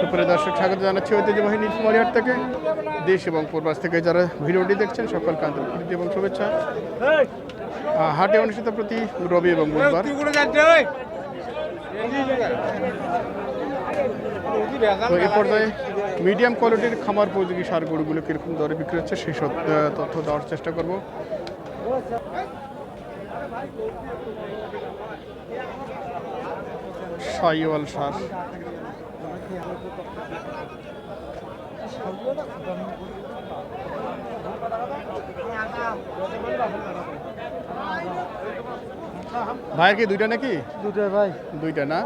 সুপ্রিয় দর্শক, স্বাগত জানাচ্ছি ঐতিহ্যবাহী নীলফুমারিহাট থেকে। দেশ এবং প্রবাস থেকে যারা ভিডিওটি দেখছেন, সকলকে আন্তরিক এবং শুভেচ্ছা। হাটে অনুষ্ঠিত প্রতি রবি এবং বুধবার এই পর্যায়ে মিডিয়াম কোয়ালিটির খামার উপযোগী সার গরুগুলো কীরকম দরে বিক্রি হচ্ছে, সেই সব তথ্য দেওয়ার চেষ্টা করব। সাইওয়াল সার। ভাইয়ের কি দুইটা নাকি? দুটো ভাই। দুইটা না?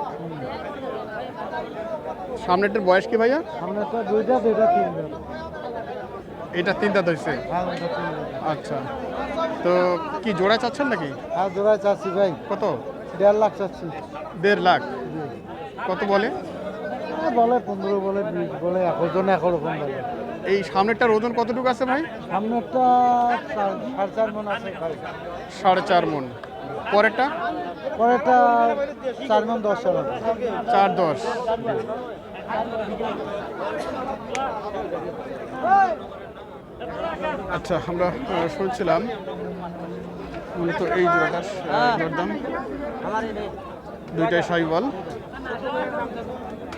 সামনেটার বয়স কি ভাইয়া? সামনে তো দুইটা দুইটা তিনটা। এটা তিন দাঁত হয়েছে হ্যাঁ তিনটা। আচ্ছা। তো কি জোড়া চাচ্ছেন নাকি? হ্যাঁ জোড়ায় চাচ্ছি ভাই। কত? দেড় লাখ চাচ্ছি। দেড় লাখ। কত বলে? বলে পনেরো বলে বিশ বলে এখন এক রকম বলে এই সামনেরটার ওজন কতটুকু আছে ভাই? সামনে একটা চার- সাড়ে চার মন আছে সাড়ে চার মন। পরেরটা? পরেরটা চার মন দশ চার দশ। আচ্ছা আমরা শুনছিলাম। মূলত এই জোড়াটার দরদাম দুইটাই সাইবল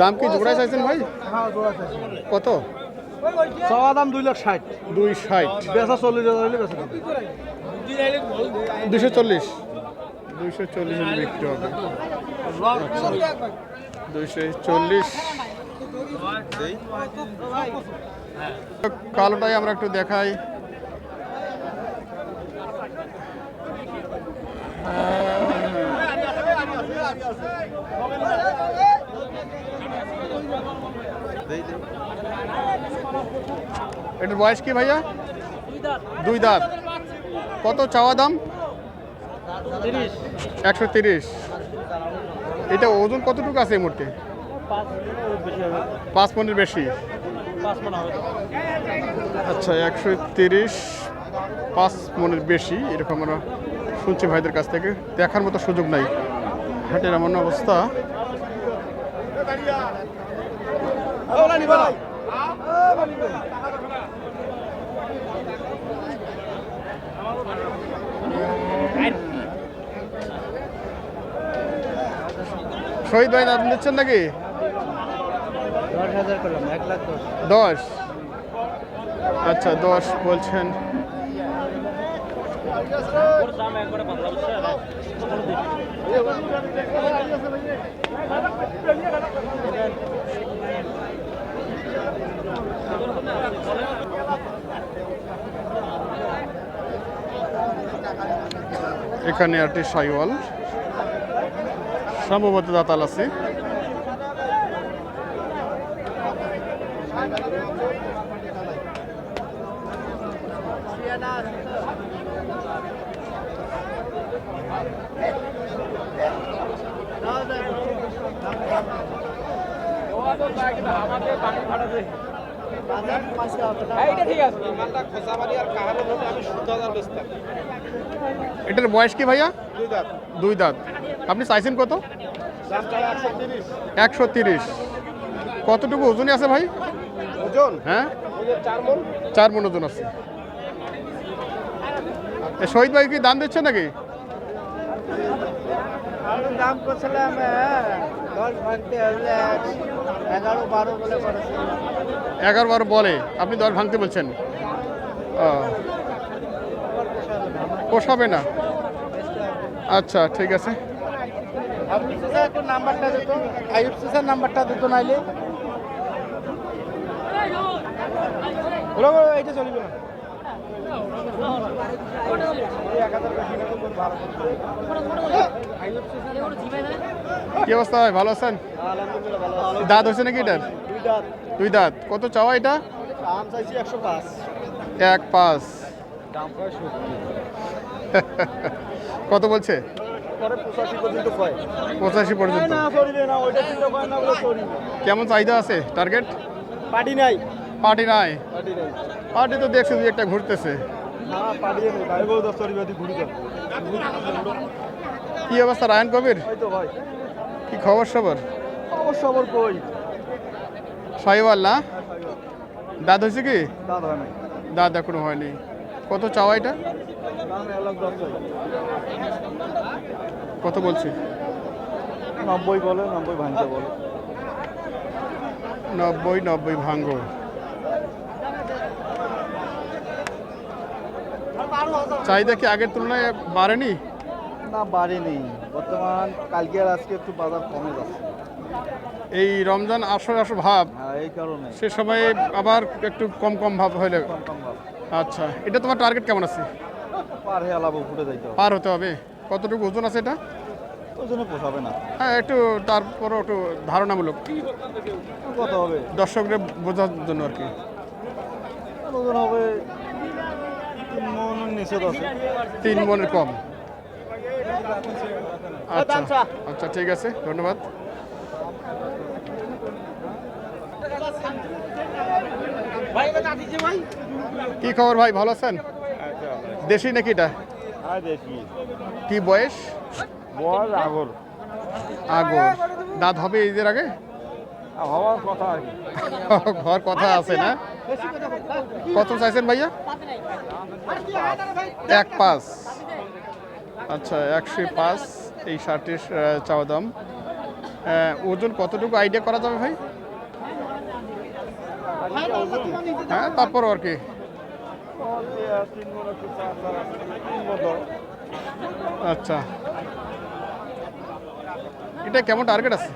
দাম কি জোড়ায় চাইছেন ভাই? কত? চাওয়া দাম দুই লাখ ষাট। দুই ষাট। বেচা চল্লিশ হাজার হলে বেচা দেবো। দুশো চল্লিশ। দুইশো চল্লিশ বিক্রি হবে। দুইশো চল্লিশ। কালোটাই আমরা একটু দেখাই। এটার বয়স কি ভাইয়া? দুই দাঁত। কত চাওয়া দাম? একশো তিরিশ। এটা ওজন কতটুকু আছে এই মুহূর্তে? পাঁচ মনের বেশি। আচ্ছা একশো তিরিশ, পাঁচ মনের বেশি, এরকম আমরা শুনছি ভাইদের কাছ থেকে। দেখার মতো সুযোগ নাই। হাটের এমন অবস্থা। শহীদ ভাই আপনি দিচ্ছেন নাকি? দশ। আচ্ছা দশ বলছেন। এখানে একটি সাইওয়াল সম্ভবত দাতাল আছে। এটার বয়স কি ভাইয়া? দুই দাঁত। আপনি চাইছেন কত? একশো তিরিশ। কতটুকু ওজনে আছে ভাই? ওজন? হ্যাঁ? চার মন। ওজন আছে। শহীদ ভাই কি দাম দিচ্ছে নাকি? দাম করছিলাম হ্যাঁ, দশ ভাঙতে হলে এগারো বারো বলে এগারো বারো বলে। আপনি দর ভাঙতে বলছেন। পোষাবে না। আচ্ছা ঠিক আছে। আপনি নাম্বারটা দিত আইব স্যার নাম্বারটা দিত নাইলে এইটা চলবে। না কি অবস্থা ভাই? ভালো আছেন? দাঁত হয়েছে নাকি এটার? দুই দাঁত। কত চাওয়া এটা? এক পাঁচ। কত বলছে? পঁচাশি পর্যন্ত। কেমন চাহিদা আছে? টার্গেট? পার্টি নাই। পার্টি নাই। পার্টি নাই। পার্টি তো দেখছি দুই একটা ঘুরতেছে। কি অবস্থা রায়ন কবির? কি খবর সবর? আবার কই? সাইওয়াল না? দাঁত হয়েছে কি? দাঁত হয় এখনও হয়নি। কত চাওয়া এটা? কত বলছি? নব্বই বলে নব্বই ভাঙতে বলে। নব্বই নব্বই ভাঙ্গ চাহিদা কি আগের তুলনায় বাড়েনি? না বাড়েনি। বর্তমান কালকে আর আজকে একটু বাজার কমে যাচ্ছে। এই রমজান আসর আসর ভাব হ্যাঁ এই কারণে। সে সময়ে আবার একটু কম কম ভাব হইলে আচ্ছা এটা তোমার টার্গেট কেমন আছে? পার হয়ে আলাবো ফুটে যাইতে পার হতে হবে। কতটুকু ওজন আছে এটা? ওই জন্য পোষাবে না। হ্যাঁ একটু তারপরও একটু ধারণামূলক। কত হবে? দর্শকদের বোঝার জন্য আর কি। ওজন হবে তিন মন মনের কম। আচ্ছা আচ্ছা ঠিক আছে ধন্যবাদ। কি খবর ভাই ভালো আছেন? দেশি নাকি এটা? হ্যাঁ কি বয়স? বল আগর। আগর। দাঁত হবে ঈদের আগে? হওয়ার কথা আর কি। ঘর কথা আছে না? কত চাইছেন ভাইয়া? এক পাঁচ। আচ্ছা একশো পাঁচ এই শার্টের চাওয়া দাম। ওজন কতটুকু আইডিয়া করা যাবে ভাই? হ্যাঁ তারপর আর কি। আচ্ছা। এটা কেমন টার্গেট আছে?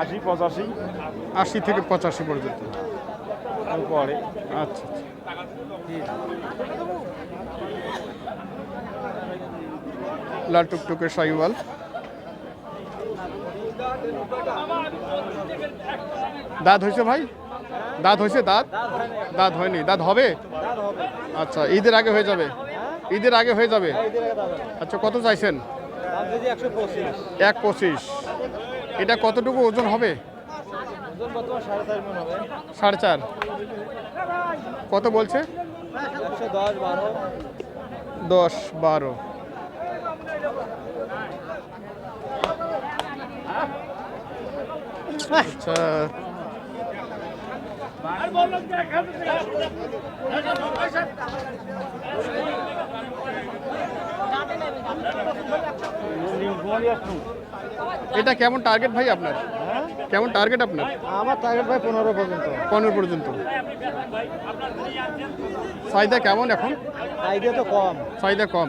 আশি পঁচাশি? আশি থেকে পঁচাশি পর্যন্ত। পরে আচ্ছা লাল টুকটুকে সাইওয়াল। দাঁত হয়েছে ভাই? দাঁত হয়েছে দাঁত? দাঁত হয়নি। দাঁত হবে? আচ্ছা ঈদের আগে হয়ে যাবে? ঈদের আগে হয়ে যাবে? আচ্ছা কত চাইছেন? এক পঁচিশ। এটা কতটুকু ওজন হবে? সাড়ে চার। কত বলছে? দশ বারো। আচ্ছা। এটা কেমন টার্গেট ভাই আপনার? কেমন টার্গেট আপনার? আমার টার্গেট ভাই পনেরো পর্যন্ত। পনেরো পর্যন্ত। চাহিদা কেমন এখন? আইডিয়া তো কম। চাহিদা কম।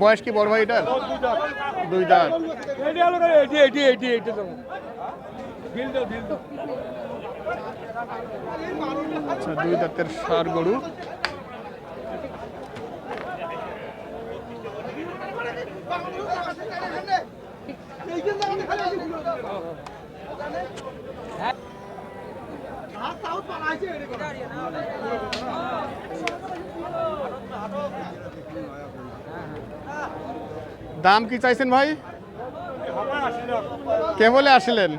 বয়স কি বড় ভাই এটার দুই দাঁত। এটি আলো করে এটি এটি এটি এটি তো বিল দাও বিল দাও। আচ্ছা দুই দাঁতের সার গরু। দাম কি চাইছেন ভাই? কে বলে আসলেন?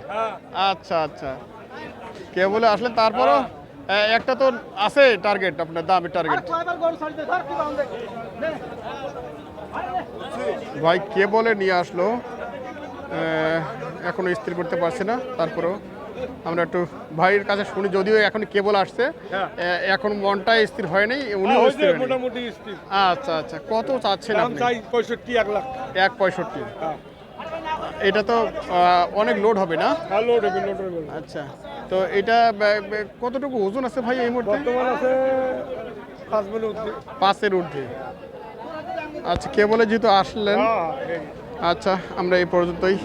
আচ্ছা আচ্ছা। কে বলে আসলেন, তারপরও একটা তো আছে টার্গেট আপনার দামের টার্গেট ভাই কে বলে নিয়ে আসলো এখনও স্থির করতে পারছি না, তারপরেও। আমরা একটু ভাইয়ের কাছে শুনি যদিও এখন কেবল আসছে। হ্যাঁ। এখন মনটা স্থির হয়নি উনিও হয়েছে স্থির মোটামুটি স্থির। আচ্ছা আচ্ছা কত চাচ্ছেন পঁয়ষট্টি এক লাখ। এক পঁয়ষট্টি। হ্যাঁ। এটা তো অনেক লোড হবে না? হ্যাঁ লোড হবে লোড হবে আচ্ছা তো এটা কতটুকু ওজন আছে ভাই এই মুহূর্তে? বর্তমান আছে পাঁচ মিনিট উঠছে পাঁচের ঊর্ধ্বে। আচ্ছা কে বলে যেহেতু আসলেন হ্যাঁ আচ্ছা আমরা এই পর্যন্তই।